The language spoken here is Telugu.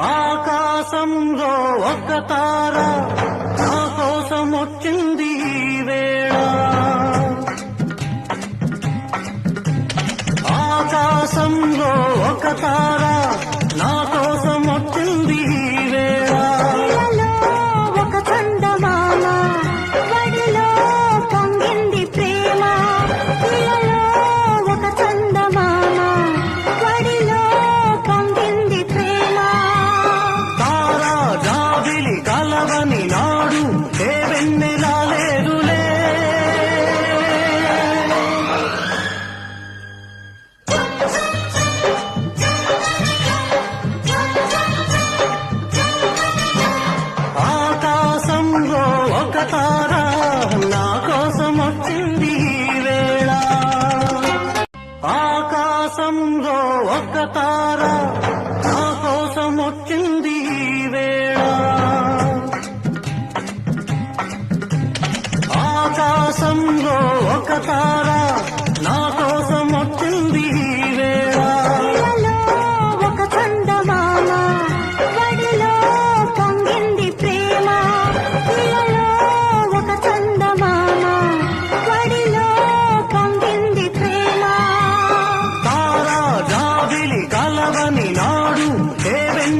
ఆకాశంలో ఒక తార నా కోసం వచ్చింది వేళ. ఆకాశంలో ఒక తార తార నా కోసం వచ్చింది ఈ వేళ. ఆకాశంలో ఒక తార